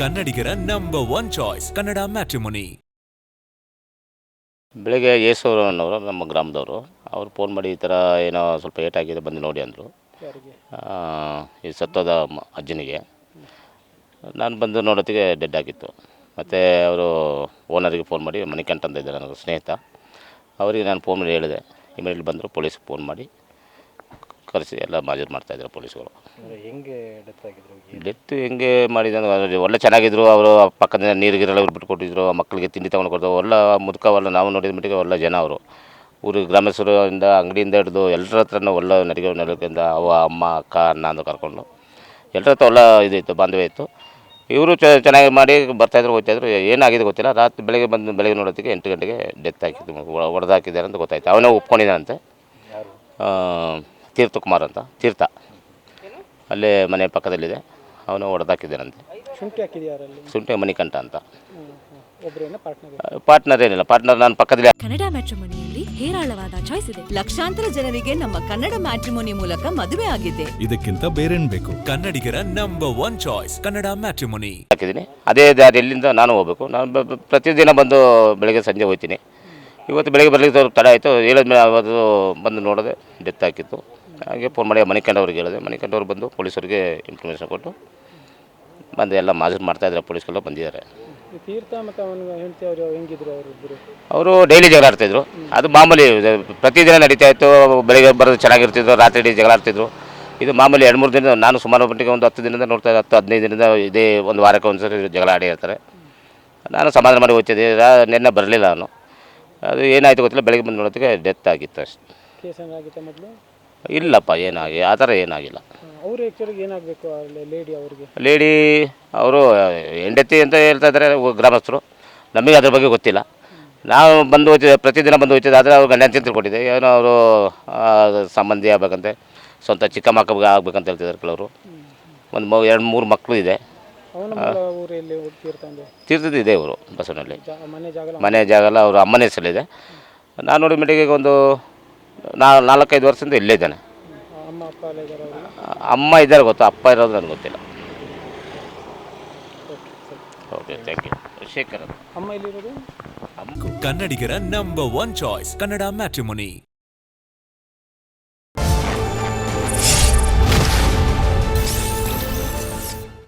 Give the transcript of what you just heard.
ಕನ್ನಡಿಗರ number one choice Kannada matrimony ಬೆಳಗ್ಗೆ ಯೇಸು ಅನ್ನೋರು ನಮ್ಮ ಗ್ರಾಮದವರು ಅವ್ರು ಫೋನ್ ಮಾಡಿ ಈ ಥರ ಏನೋ ಸ್ವಲ್ಪ ಏಟಾಗಿದೆ ಬಂದು ನೋಡಿ ಅಂದರು. ಈ ಸತ್ತೋದ ಮ- ಅಜ್ಜನಿಗೆ. ನಾನು ಬಂದು ನೋಡೋತ್ತಿಗೆ ಡೆಡ್ ಆಗಿತ್ತು. ಮತ್ತು ಅವರು ಓನರಿಗೆ ಫೋನ್ ಮಾಡಿ ಮಣಿಕಂಠ ಅಂತ ಇದ್ದಾರೆ ನನ್ನ ಸ್ನೇಹಿತ. ಅವರಿಗೆ ನಾನು ಫೋನ್ ಮಾಡಿ ಹೇಳಿದೆ. ಇಮಿಡಿಯೇಟ್ಲಿ ಬಂದರು ಪೊಲೀಸ್ಗೆ ಫೋನ್ ಮಾಡಿ. ಕರೆಸಿ ಎಲ್ಲ ಮಾಜೂರು ಮಾಡ್ತಾಯಿದ್ರು ಪೊಲೀಸ್ಗಳು. ಅಂದರೆ ಹೆಂಗೆ ಡೆತ್ ಆಗಿದ್ರು? ಡೆತ್ ಹೆಂಗೆ ಮಾಡಿದ್ರು ಒಳ್ಳೆ ಚೆನ್ನಾಗಿದ್ರು ಅವರು ಪಕ್ಕದ ನೀರು ಗಿರೆಲ್ಲ ಇವ್ರು ಬಿಟ್ಕೊಟ್ಟಿದ್ರು ಮಕ್ಕಳಿಗೆ ತಿಂಡಿ ತಗೊಂಡು ಕೊಡ್ತಾರೆ ಎಲ್ಲ ಮುದುಕವಲ್ಲ ನಾವು ನೋಡಿದ ಮಟ್ಟಿಗೆ ಒಳ್ಳೆ ಜನ ಅವರು. ಊರಿಗೆ ಗ್ರಾಮಸ್ಥರಿಂದ ಅಂಗಡಿಯಿಂದ ಹಿಡಿದು ಎಲ್ಲರ ಹತ್ರನೂ ಒಳ್ಳೆ ನಡಿಗೆ ನಡಕಿಂದ ಅವ ಅಮ್ಮ ಅಕ್ಕ ಅಣ್ಣ ಅಂತ ಕರ್ಕೊಂಡು. ಎಲ್ಲರ ಹತ್ರ ಒಳ್ಳೆ ಇದಿತ್ತು ಬಾಂಧವ್ಯ ಇತ್ತು. ಇವರು ಚೆನ್ನಾಗಿ ಮಾಡಿ ಬರ್ತಾಯಿದ್ರು ಹೋಗ್ತಾಯಿದ್ರು ಏನಾಗಿದೆ ಗೊತ್ತಿಲ್ಲ. ರಾತ್ರಿ ಬೆಳಗ್ಗೆ ಬಂದು ಬೆಳಗ್ಗೆ ನೋಡೋದಕ್ಕೆ ಎಂಟು ಗಂಟೆಗೆ ಡೆತ್ ಹಾಕಿದ್ದು ಹೊಡೆದಾಕಿದ್ದಾರೆ ಅಂತ ಗೊತ್ತಾಯ್ತು. ಅವನೇ ಒಪ್ಕೊಂಡಿದ್ದಾನಂತೆ. ತೀರ್ಥಕುಮಾರ್ ಅಂತ ತೀರ್ಥ. ಅಲ್ಲೇ ಮನೆ ಪಕ್ಕದಲ್ಲಿದೆ. ಅವನು ಹೊಡೆದಾಕಿದ್ದಾನಂತೆ ಶುಂಠಿ ಹಾಕಿದ್ಯಾರಲ್ಲಿ ಸುಂಟೆ ಮಣಿಕಂಠ ಅಂತ. ಒಬ್ಬರೇನ ಪಾರ್ಟ್ನರ್ ಪಾರ್ಟ್ನರ್ ಏನಿಲ್ಲ. ಪಾರ್ಟ್ನರ್ ನಾನು ಪಕ್ಕದಲ್ಲಿ ಕನ್ನಡ ಮ್ಯಾಟ್ರಿಮೋನಿಯಲ್ಲಿ ಹೇರಾಳವಾದ ಚಾಯ್ಸ್ ಇದೆ. ಲಕ್ಷಾಂತರ ಜನರಿಗೆ ನಮ್ಮ ಕನ್ನಡ ಮ್ಯಾಟ್ರಿಮೋನಿ ಮೂಲಕ ಮದುವೆ ಆಗಿದೆ. ಇದಕ್ಕಿಂತ ಬೇರೇನ್ ಬೇಕು? ಕನ್ನಡಿಗರ number one choice Kannada matrimony. ಹಾಕಿದ್ದೀನಿ. ಅದೇ ದಾರಿಯಲ್ಲಿಂದ ನಾನು ಹೋಗ್ಬೇಕು. ನಾನು ಬ- ಬ- ಪ್ರತಿದಿನ ಬಂದು ಬೆಳಗ್ಗೆ ಸಂಜೆ ಹೋಗ್ತೀನಿ. ಇವತ್ತು ಬೆಳಗ್ಗೆ ಬರಲಿಕ್ಕೆ ಸ್ವಲ್ಪ ತಡ ಆಯಿತು. ಹೇಳಿದ್ಮೇಲೆ ಅವತ್ತು ಬಂದು ನೋಡಿದೆ ಡೆತ್ ಹಾಕಿತ್ತು ಹಾಗೆ ಫೋನ್ ಮಾಡಿ ಮಣಿಕಂಡವ್ರಿಗೆ ಹೇಳಿದೆ. ಮಣಿಕಂಡವ್ರು ಬಂದು ಪೊಲೀಸರಿಗೆ ಇನ್ಫಾರ್ಮೇಷನ್ ಕೊಟ್ಟು ಬಂದು ಎಲ್ಲ ಮಾಜೂರು ಮಾಡ್ತಾಯಿದ್ದಾರೆ ಪೊಲೀಸ್ಗೆಲ್ಲ ಬಂದಿದ್ದಾರೆ. ಈ ತೀರ್ಥ ಮತ್ತು ಅವನ ಹೆಂಡತಿ ಅವರು ಹೆಂಗಿದ್ರು ಡೈಲಿ ಜಗಳ ಆಡ್ತಿದ್ರು ಅದು ಮಾಮೂಲಿ ಪ್ರತಿದಿನ ನಡೀತಾ ಇತ್ತು. ಬೆಳಿಗ್ಗೆ ಬರೋದು ಚೆನ್ನಾಗಿರ್ತಿದ್ರು. ರಾತ್ರಿ ಇಡೀ ಜಗಳ ಆಡ್ತಿದ್ರು. ಇದು ಮಾಮೂಲಿ ಎರಡು ಮೂರು ದಿನ ನಾನು ಸುಮಾರು ಮಟ್ಟಿಗೆ ಒಂದು ಹತ್ತು ದಿನದಿಂದ ನೋಡ್ತಾ ಇದ್ದೆ, ಹತ್ತು ಹದಿನೈದು ದಿನದಿಂದ ಇದೇ ಒಂದು ವಾರಕ್ಕೆ ಒಂದು ಸರಿ ಜಗಳ ಆಡಿ ಇರ್ತಾರೆ ನಾನು ಸಮಾಧಾನ ಮಾಡಿ ಹೋಗ್ತಿದ್ದೆ. ನಿನ್ನೆ ಬರಲಿಲ್ಲ ನಾನು. ಅದು ಏನಾಯಿತು ಗೊತ್ತಿಲ್ಲ. ಬೆಳಗ್ಗೆ ಬಂದು ನೋಡೋದಕ್ಕೆ ಡೆತ್ ಆಗಿತ್ತು ಅಷ್ಟೇ. ಮೊದಲು? ಇಲ್ಲಪ್ಪ ಏನಾಗಿ ಆ ಥರ ಏನಾಗಿಲ್ಲ. ಅವರು ಏನಾಗಬೇಕು ಲೇಡಿ ಅವ್ರಿಗೆ? ಲೇಡಿ ಅವರು ಹೆಂಡತಿ ಅಂತ ಹೇಳ್ತಾ ಇದ್ದಾರೆ ಗ್ರಾಮಸ್ಥರು. ನಮಗೆ ಅದ್ರ ಬಗ್ಗೆ ಗೊತ್ತಿಲ್ಲ. ನಾವು ಬಂದು ಹೋಗ್ತಿದ್ದೆ ಪ್ರತಿದಿನ ಬಂದು ಹೋಗ್ತಿದ್ದೆ ಆದರೆ ಅವ್ರು ಗಂಡ ಅಂತ ತಿಳ್ಕೊಂಡಿದ್ದೆ ಏನೋ ಅವರು ಸಂಬಂಧಿ ಆಗ್ಬೇಕಂತೆ ಸ್ವಂತ ಚಿಕ್ಕ ಮಕ್ಕಳಿಗೆ ಆಗ್ಬೇಕಂತ ಹೇಳ್ತಿದ್ದಾರೆ ಕೆಲವರು. ಒಂದು ಮೂ ಎರಡು ಮೂರು ಮಕ್ಕಳು ಇದೆ. ಅವನ ಊರಲ್ಲಿ ತೀರ್ಥ ಅಂದ್ರೆ ಇದೆ ಇವರು ಬಸವನಲ್ಲಿ ಮನೆ ಜಾಗಲ್ಲ? ಮನೆ ಜಾಗಲ್ಲ ಅವ್ರ ಅಮ್ಮನ ಹೆಸರಲ್ಲಿದೆ. ನಾನು ನೋಡಿ ಮಿಟಿಗೆ ಒಂದು ನಾ ನಾಲ್ಕೈದು ವರ್ಷದಿಂದ ಇಲ್ಲೇ ಇದ್ದಾನೆ. ಅಮ್ಮ ಇದ್ದಾರೆ ಗೊತ್ತು ಅಪ್ಪ ಇರೋದು ನನಗೆ ಗೊತ್ತಿಲ್ಲ. ಓಕೆ ಥ್ಯಾಂಕ್ ಯು ಶೇಖರ್ ಅಮ್ಮ ಎಲ್ಲಿರೋದು? ಕನ್ನಡಿಗರ number one choice Kannada matrimony